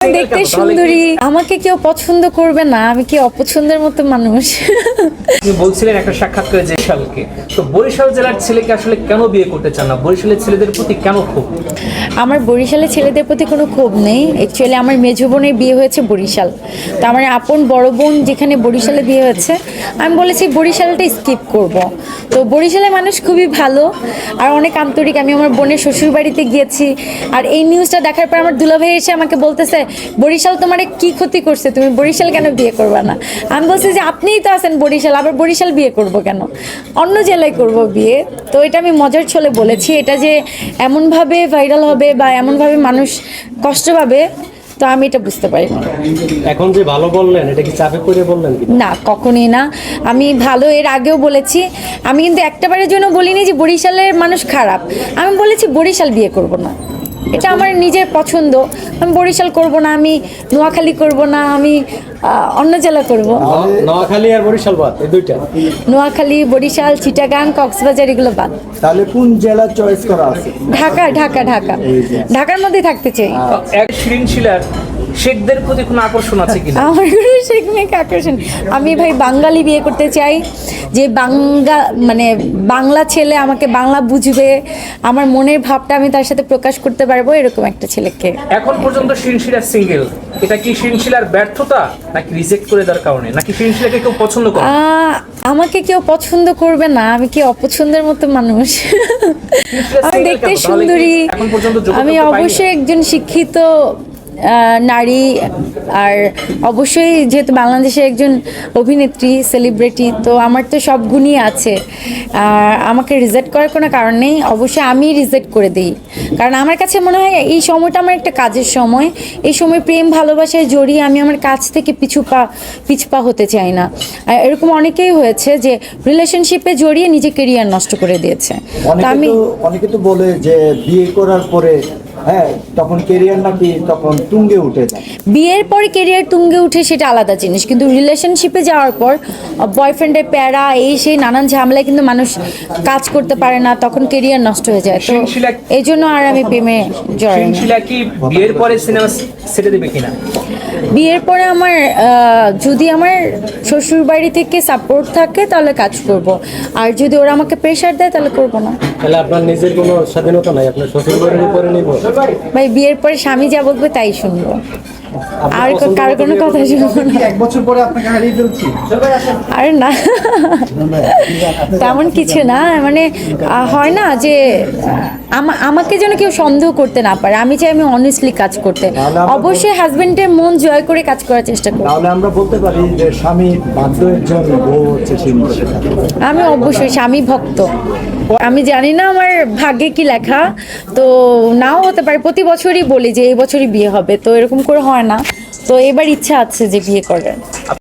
দেখতে সুন্দরী আমাকে কেউ পছন্দ করবে না আমি কি অপছন্দের মতো মানুষ? আপনি বলছিলেন একটা সাক্ষাৎকারে যে সালকে তো বরিশাল জেলার ছেলেকে আসলে কেন বিয়ে করতে চান না? বরিশালের ছেলেদের প্রতি কেন ক্ষোভ? আমার বরিশালের ছেলেদের প্রতি কোনো ক্ষোভ নেই। অ্যাকচুয়ালি আমার মেজো বোনের বিয়ে হয়েছে বরিশাল। তো আমার আপন বড় বোন যেখানে বরিশালে বিয়ে হয়েছে আমি বলেছি বরিশালটা স্কিপ করব। তো বরিশালের মানুষ খুবই ভালো আর অনেক আন্তরিক। আমি আমার বোনের শ্বশুর বাড়িতে গিয়েছি। আর এই নিউজটা দেখার পর আমার দুলাভাই এসে আমাকে বলতেছে বরিশাল তোমার কি ক্ষতি করছে? তুমি বরিশাল কেন বিয়ে করবে না? আমি বলছি যে আপনিই তো আছেন বরিশাল আবার বরিশাল বিয়ে করব কেন? অন্য জেলায় করব বিয়ে। তো এটা আমি মজার ছলে বলেছি এটা যে এমনভাবে ভাইরাল হবে বা এমনভাবে মানুষ কষ্ট পাবে তো আমি এটা বুঝতে পারি এখন যে ভালো বললেন এটা কি চাপে পড়ে বললেন না কখনই না। আমি ভালো এর আগেও বলেছি। আমি কিন্তু একটাবারের জন্য বলিনি যে বরিশালের মানুষ খারাপ। আমি বলেছি বরিশাল বিয়ে করব না। এটা আমার নিজের পছন্দ। আমি বরিশাল করব না আমি নোয়াখালী করব না আমি অন্য জেলা করব। নোয়াখালী আর বরিশাল বাদ এই দুইটা? নোয়াখালী বরিশাল চিটাগাং কক্সবাজার এগুলো বাদ। তাহলে কোন জেলা চয়েস করা আছে? ঢাকা ঢাকা ঢাকা। ঢাকার মধ্যে থাকতে চাই। এক শিরিন শিলার শেখদের প্রতি কোনো আকর্ষণ আছে কিনা? আমার কোনো শেখ মেয়েকে আকর্ষণ? আমি ভাই বাঙালি বিয়ে করতে চাই যে বাঙ্গা মানে বাংলা ছেলে আমাকে বাংলা বুঝবে আমার মনের ভাবটা আমি তার সাথে প্রকাশ করতে পারব এরকম একটা ছেলেকে। এখন পর্যন্ত সিঙ্গেল এটা কি ব্যর্থতা নাকি রিজেক্ট করে দেওয়ার কারণে? নাকি কেউ পছন্দ করে? আমাকে কেউ পছন্দ করবে না আমি কি অপছন্দের মতো মানুষ? আমি দেখতে সুন্দরী আমি অবশ্যই একজন শিক্ষিত নারী আর অবশ্যই যেহেতু বাংলাদেশে একজন অভিনেত্রী সেলিব্রিটি তো আমার তো সব গুণই আছে। আর আমাকে রিজেক্ট করার কোনো কারণ নেই। অবশ্যই আমি রিজেক্ট করে দিই। কারণ আমার কাছে মনে হয় এই সময়টা আমার একটা কাজের সময়। এই সময় প্রেম ভালোবাসায় জড়িয়ে আমি আমার কাছ থেকে পিছু পা পিছপা হতে চাই না। আর এরকম অনেকেই হয়েছে যে রিলেশনশিপে জড়িয়ে নিজে কেরিয়ার নষ্ট করে দিয়েছে। তো আমি অনেকে তো বলে যে বিয়ে করার পরে হ্যাঁ তখন কেরিয়ার নাকি তখন তুঙ্গে উঠে যায়। বিয়ের পরে কেরিয়ার তুঙ্গে উঠে সেটা আলাদা জিনিস কিন্তু রিলেশনশিপে যাওয়ার পর বয়ফ্রেন্ডের প্যারা এই সেই নানান ঝামেলায় কিন্তু মানুষ কাজ করতে পারে না তখন কেরিয়ার নষ্ট হয়ে যায়। তো এই জন্য আর আমি প্রেমে জড়াই শিরিন না। শিলা কি বিয়ের পরে সিনেমা ছেড়ে দেবে কিনা? বিয়ের পরে আমার যদি আমার শ্বশুর বাড়ি থেকে সাপোর্ট থাকে তাহলে কাজ করব। আর যদি ওরা আমাকে প্রেশার দেয় তাহলে করব না। তাহলে আপনার নিজের কোনো স্বাধীনতা নাই আপনার শ্বশুর বাড়ির উপরে নিব ভাই বিয়ের পরে স্বামী যা বলবে তাই শুনব আর কারও কোনো কথা শুনব না এক বছর পরে আপনাকে হারিয়ে ফেলছি আর না তেমন কিছু না মানে হয় না যে আমাকে যেন কেউ সন্দেহ করতে না পারে। আমি চাই আমি অনেস্টলি কাজ করতে। অবশ্যই হাজবেন্ডের মন জয় করে কাজ করার চেষ্টা করি তাহলে আমরা বলতে পারি যে স্বামী বাধ্য একজন বউ হচ্ছে আমি অবশ্যই স্বামী ভক্ত। আমি জানি না আমার ভাগ্যে কি লেখা তো নাও হতে পারে প্রতি বছরই বলি যে এই বছরই বিয়ে হবে তো এরকম করে হয় না। তো এবার ইচ্ছা আছে যে বিয়ে করার।